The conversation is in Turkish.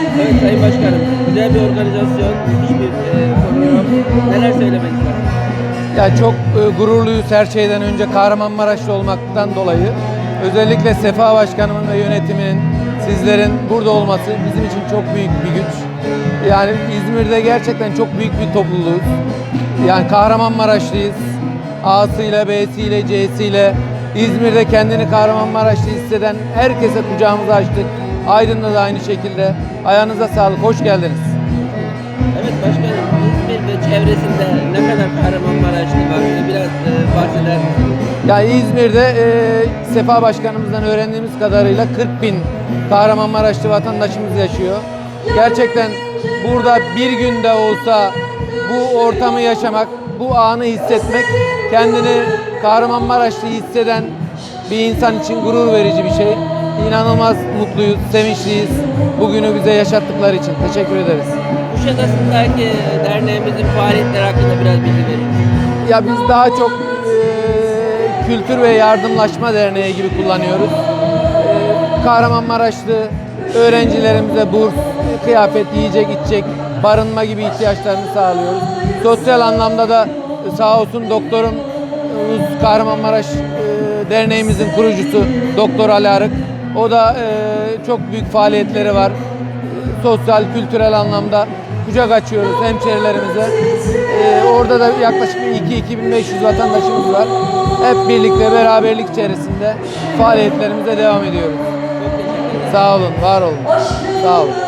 Evet Sayın Başkanım, güzel bir organizasyon, müthiş bir e, program. Neler söylemek ister? Ya çok e, gururluyuz her şeyden önce Kahramanmaraşlı olmaktan dolayı. Özellikle Sefa Başkanımın ve yönetiminin, sizlerin burada olması bizim için çok büyük bir güç. Yani İzmir'de gerçekten çok büyük bir topluluğuz. Yani Kahramanmaraşlıyız. A'sıyla, B'siyle, C'siyle. İzmir'de kendini Kahramanmaraşlı hisseden herkese kucağımızı açtık. Aydın'da da aynı şekilde. Ayağınıza sağlık, hoş geldiniz. Evet başkanım, İzmir ve çevresinde ne kadar Kahramanmaraşlı var? Biraz e, bahseder misiniz? Ya İzmir'de e, Sefa Başkanımızdan öğrendiğimiz kadarıyla 40 bin Kahramanmaraşlı vatandaşımız yaşıyor. Gerçekten burada bir günde olsa bu ortamı yaşamak, bu anı hissetmek kendini Kahramanmaraşlı hisseden bir insan için gurur verici bir şey. İnanılmaz mutluyuz, sevinçliyiz bugünü bize yaşattıkları için. Teşekkür ederiz. Kuşadası'ndaki derneğimizin faaliyetleri hakkında biraz bilgi verin. Ya biz daha çok e, kültür ve yardımlaşma derneği gibi kullanıyoruz. E, Kahramanmaraşlı öğrencilerimize burs, kıyafet, yiyecek, içecek, barınma gibi ihtiyaçlarını sağlıyoruz. Sosyal anlamda da e, sağ olsun doktorum Kahramanmaraş e, derneğimizin kurucusu Doktor Ali Arık. O da e, çok büyük faaliyetleri var. Sosyal, kültürel anlamda kucak açıyoruz hemşerilerimize. Ee, orada da yaklaşık 2-2500 vatandaşımız var. Hep birlikte beraberlik içerisinde faaliyetlerimize devam ediyoruz. Sağ olun, var olun. Sağ olun.